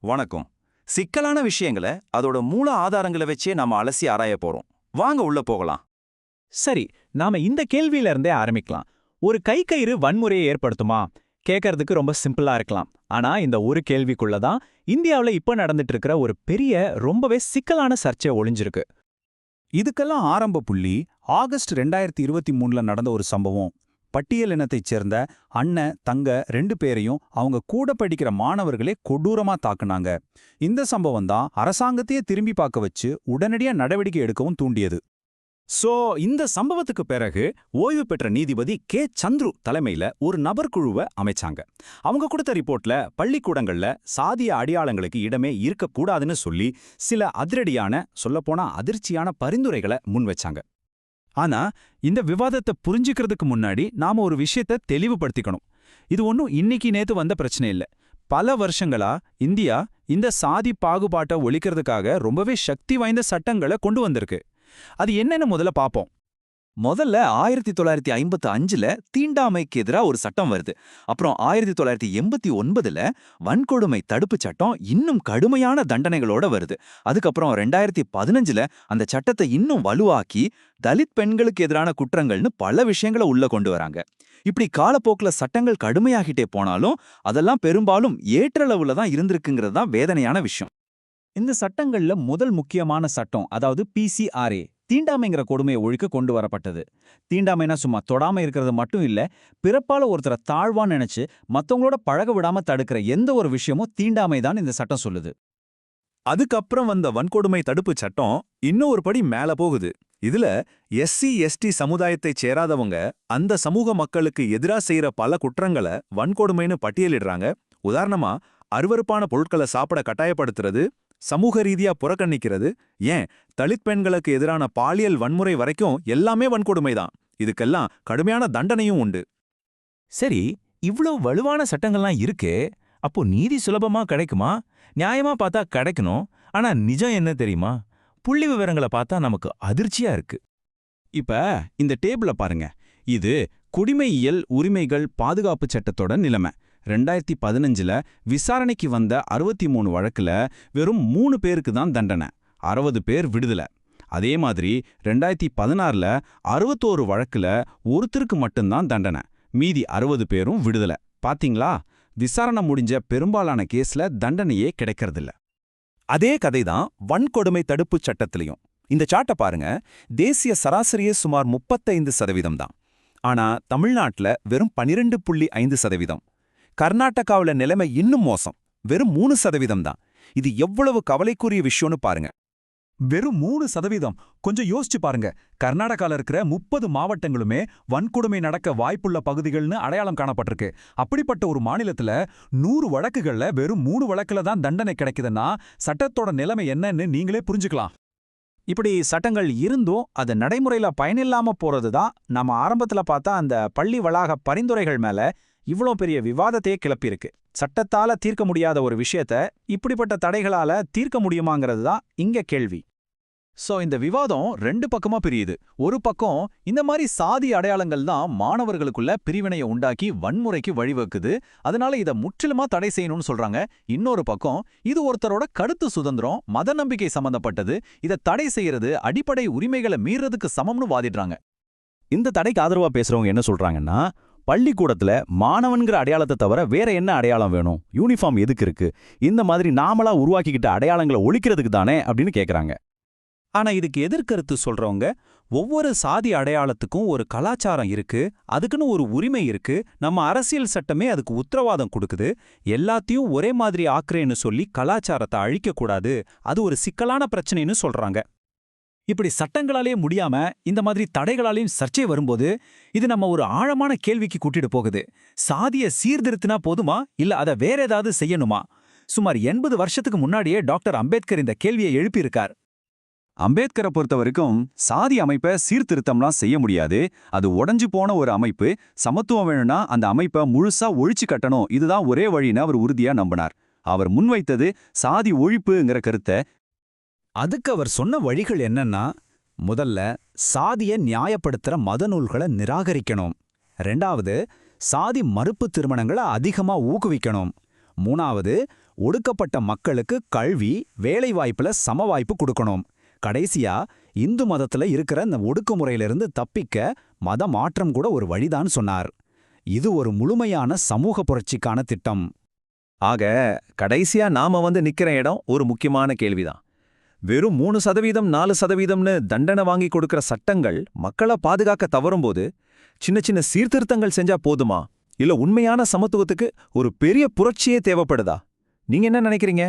வணக்கம். சிக்கலான விஷயங்களை அதோட மூல ஆதாரங்களை வச்சே நாம அலசி ஆராய போறோம். வாங்க உள்ள போகலாம். சரி நாம இந்த கேள்வியில இருந்தே ஆரம்பிக்கலாம். ஒரு கை கயிறு வன்முறையை ஏற்படுத்துமா? கேட்கறதுக்கு ரொம்ப சிம்பிளா இருக்கலாம். ஆனா இந்த ஒரு கேள்விக்குள்ள தான் இந்தியாவுல இப்ப நடந்துட்டு இருக்கிற ஒரு பெரிய ரொம்பவே சிக்கலான சர்ச்சை ஒளிஞ்சிருக்கு. இதுக்கெல்லாம் ஆரம்ப புள்ளி ஆகஸ்ட் ரெண்டாயிரத்தி இருபத்தி மூணுல நடந்த ஒரு சம்பவம். பட்டியல் இனத்தைச் சேர்ந்த அண்ணன் தங்க ரெண்டு பேரையும் அவங்க கூட படிக்கிற மாணவர்களே கொடூரமா தாக்குனாங்க. இந்த சம்பவம் தான் அரசாங்கத்தையே திரும்பி பார்க்க வச்சு உடனடியா நடவடிக்கை எடுக்கவும் தூண்டியது. சோ இந்த சம்பவத்துக்கு பிறகு ஓய்வு பெற்ற நீதிபதி கே. சந்துரு தலைமையில ஒரு நபர் குழுவை அமைச்சாங்க. அவங்க கொடுத்த ரிப்போர்ட்ல பள்ளிக்கூடங்கள்ல சாதிய அடையாளங்களுக்கு இடமே இருக்கக்கூடாதுன்னு சொல்லி சில அதிரடியான சொல்லப்போனா அதிர்ச்சியான பரிந்துரைகளை முன்வச்சாங்க. ஆனா இந்த விவாதத்தை புரிஞ்சுக்கிறதுக்கு முன்னாடி நாம ஒரு விஷயத்த தெளிவுபடுத்திக்கணும். இது ஒன்றும் இன்னைக்கு நேத்து வந்த பிரச்சனை இல்ல. பல வருஷங்களா இந்தியா இந்த சாதி பாகுபாட்டை ஒழிக்கிறதுக்காக ரொம்பவே சக்தி வாய்ந்த சட்டங்களை கொண்டு வந்திருக்கு. அது என்னன்னு முதல்ல பார்ப்போம் முதல்ல ஆயிரத்தி தொள்ளாயிரத்தி ஐம்பத்து அஞ்சுல தீண்டாமைக்கு எதிரா ஒரு சட்டம் வருது. அப்புறம் ஆயிரத்தி தொள்ளாயிரத்தி எண்பத்தி ஒன்பதுல வன்கொடுமை தடுப்புச் சட்டம் இன்னும் கடுமையான தண்டனைகளோட வருது. அதுக்கப்புறம் ரெண்டாயிரத்தி பதினஞ்சுல அந்த சட்டத்தை இன்னும் வலுவாக்கி தலித் பெண்களுக்கு எதிரான குற்றங்கள்னு பல விஷயங்களை உள்ள கொண்டு வராங்க. இப்படி காலப்போக்குல சட்டங்கள் கடுமையாகிட்டே போனாலும் அதெல்லாம் பெரும்பாலும் ஏற்றளவுல தான் இருந்திருக்குங்கிறது தான் வேதனையான விஷயம். இந்த சட்டங்கள்ல முதல் முக்கியமான சட்டம் அதாவது பிசிஆர்ஏ தீண்டாமைங்கிற கொடுமையை ஒழிக்க கொண்டு வரப்பட்டது. தீண்டாமைனா சும்மா தொடாம இருக்கிறது மட்டும் இல்ல பிறப்பால ஒருத்தரை தாழ்வான்னு நினைச்சு மத்தவங்களோட பழக விடாம தடுக்கிற எந்த ஒரு விஷயமும் தீண்டாமை தான் இந்த சட்டம் சொல்லுது. அதுக்கப்புறம் வந்த வன்கொடுமை தடுப்புச் சட்டம் இன்னும் ஒரு படி மேல போகுது. இதுல எஸ்சி எஸ்டி சமுதாயத்தைச் சேராதவங்க அந்த சமூக மக்களுக்கு எதிரா செய்யற பல குற்றங்களை வன்கொடுமைன்னு பட்டியலிடுறாங்க. உதாரணமா அருவருப்பான பொருட்களை சாப்பிட கட்டாயப்படுத்துறது சமூக ரீதியா புறக்கணிக்கிறது. ஏன்? தலித் பெண்களுக்கு எதிரான பாலியல் வன்முறை வரைக்கும் எல்லாமே வன்கொடுமைதான் இதுக்கெல்லாம் கடுமையான தண்டனையும் உண்டு. சரி இவ்ளோ வலுவான சட்டங்கள்லாம் இருக்கே அப்போ நீதி சுலபமா கிடைக்குமா? நியாயமா பார்த்தா கிடைக்கணும் ஆனா நிஜம் என்ன தெரியுமா? புள்ளி விவரங்களை பார்த்தா நமக்கு அதிர்ச்சியா இருக்கு. இப்ப இந்த டேபிள பாருங்க. இது குடிமையியல் உரிமைகள் பாதுகாப்பு சட்டத்தோட நிலைமை. ரெண்டாயிரத்தி பதினஞ்சுல விசாரணைக்கு வந்த அறுபத்தி மூணு வழக்குல வெறும் மூணு பேருக்கு தான் தண்டனை அறுபது பேர் விடுதலை. அதே மாதிரி ரெண்டாயிரத்தி பதினாறுல அறுபத்தோரு வழக்குல ஒருத்தருக்கு மட்டும்தான் தண்டனை மீதி அறுபது பேரும் விடுதலை. பாத்தீங்களா? விசாரணை முடிஞ்ச பெரும்பாலான கேஸ்ல தண்டனையே கிடைக்கிறதில்ல. அதே கதைதான் வன்கொடுமை தடுப்புச் சட்டத்திலையும். இந்த சாட்டை பாருங்க தேசிய சராசரியே சுமார் முப்பத்தைந்து சதவீதம் தான். ஆனா தமிழ்நாட்டுல வெறும் பனிரெண்டு புள்ளி ஐந்து சதவீதம். கர்நாடகாவுல நிலைமை இன்னும் மோசம். வெறும் மூணு சதவீதம் தான். இது எவ்வளவு கவலைக்குரிய விஷயம்னு பாருங்க. வெறும் மூணு சதவீதம். கொஞ்சம் யோசிச்சு பாருங்க. கர்நாடகால இருக்கிற முப்பது மாவட்டங்களுமே வன்கொடுமை நடக்க வாய்ப்புள்ள பகுதிகள்னு அடையாளம் காணப்பட்டிருக்கு. அப்படிப்பட்ட ஒரு மாநிலத்துல நூறு வழக்குகள்ல வெறும் மூணு வழக்குல தான் தண்டனை கிடைக்குதுன்னா சட்டத்தோட நிலைமை என்னன்னு நீங்களே புரிஞ்சுக்கலாம். இப்படி சட்டங்கள் இருந்தும் அது நடைமுறையில் பயனில்லாம போறது தான் நம்ம ஆரம்பத்துல பார்த்தா அந்த பள்ளி வளாக பரிந்துரைகள் மேல இவ்ளோ பெரிய விவாதத்தையே கிளப்பியிருக்கு. சட்டத்தால தீர்க்க முடியாத ஒரு விஷயத்த இப்படிப்பட்ட தடைகளால தீர்க்க முடியுமாங்கிறது தான் இங்க கேள்வி. சோ இந்த விவாதம் ரெண்டு பக்கமா பிரியுது. ஒரு பக்கம் இந்த மாதிரி சாதி அடையாளங்கள் தான் மாணவர்களுக்குள்ள பிரிவினையை உண்டாக்கி வன்முறைக்கு வழிவகுக்குது. அதனால இத முற்றிலுமா தடை செய்யணும்னு சொல்றாங்க. இன்னொரு பக்கம் இது ஒருத்தரோட கருத்து சுதந்திரம் மத நம்பிக்கை சம்பந்தப்பட்டது. இத தடை செய்யறது அடிப்படை உரிமைகளை மீறதுக்கு சமம்னு வாதிடுறாங்க. இந்த தடைக்கு ஆதரவா பேசுறவங்க என்ன சொல்றாங்கன்னா பள்ளிக்கூடத்துல மாணவன்கிற அடையாளத்தை தவிர வேற என்ன அடையாளம் வேணும்? யூனிஃபார்ம் எதுக்கு இருக்கு? இந்த மாதிரி நாமளா உருவாக்கிக்கிட்ட அடையாளங்களை ஒழிக்கிறதுக்கு தானே அப்படின்னு கேக்குறாங்க. ஆனா இதுக்கு எதிர்கருத்து சொல்றவங்க ஒவ்வொரு சாதி அடையாளத்துக்கும் ஒரு கலாச்சாரம் இருக்கு அதுக்குன்னு ஒரு உரிமை இருக்கு நம்ம அரசியல் சட்டமே அதுக்கு உத்தரவாதம் கொடுக்குது எல்லாத்தையும் ஒரே மாதிரி ஆக்குறேன்னு சொல்லி கலாச்சாரத்தை அழிக்கக்கூடாது அது ஒரு சிக்கலான பிரச்சனைன்னு சொல்றாங்க. இப்படி சட்டங்களாலே முடியாம இந்த மாதிரி தடைகளாலையும் சர்ச்சை வரும்போது இது நம்ம ஒரு ஆழமான கேள்விக்கு கூட்டிட்டு போகுது. சாதிய சீர்திருத்தினா போதுமா? இல்ல அதை வேற ஏதாவது செய்யணுமா? சுமார் எண்பது வருஷத்துக்கு முன்னாடியே டாக்டர் அம்பேத்கர் இந்த கேள்வியை எழுப்பியிருக்கார். அம்பேத்கரை பொறுத்த வரைக்கும் சாதி அமைப்பை சீர்திருத்தம்லாம் செய்ய முடியாது. அது உடைஞ்சு போன ஒரு அமைப்பு. சமத்துவம் வேணும்னா அந்த அமைப்பை முழுசா ஒழிச்சு கட்டணும். இதுதான் ஒரே வழின்னு அவர் உறுதியா நம்பினார். அவர் முன்வைத்தது சாதி ஒழிப்புங்கிற கருத்தை அதுக்கு அவர் சொன்ன வழிகள் என்னன்னா முதல்ல சாதிய நியாயப்படுத்துற மத நூல்களை நிராகரிக்கணும். ரெண்டாவது சாதி மறுப்பு திருமணங்களை அதிகமா ஊக்குவிக்கணும். மூணாவது ஒடுக்கப்பட்ட மக்களுக்கு கல்வி வேலைவாய்ப்புல சமவாய்ப்பு கொடுக்கணும். கடைசியா இந்து மதத்துல இருக்கிற இந்த ஒடுக்குமுறையிலிருந்து தப்பிக்க மத மாற்றம் கூட ஒரு வழிதான் சொன்னார். இது ஒரு முழுமையான சமூக புரட்சிக்கான திட்டம். ஆக கடைசியா நாம வந்து நிக்கிற இடம் ஒரு முக்கியமான கேள்விதான். வெறும் மூணு சதவீதம் நாலு சதவீதம்னு தண்டனை வாங்கி கொடுக்கிற சட்டங்கள் மக்களை பாதுகாக்க தவறும்போது சின்ன சின்ன சீர்திருத்தங்கள் செஞ்சா போதுமா? இல்ல உண்மையான சமத்துவத்துக்கு ஒரு பெரிய புரட்சியே தேவைப்படுதா? நீங்க என்ன நினைக்கிறீங்க?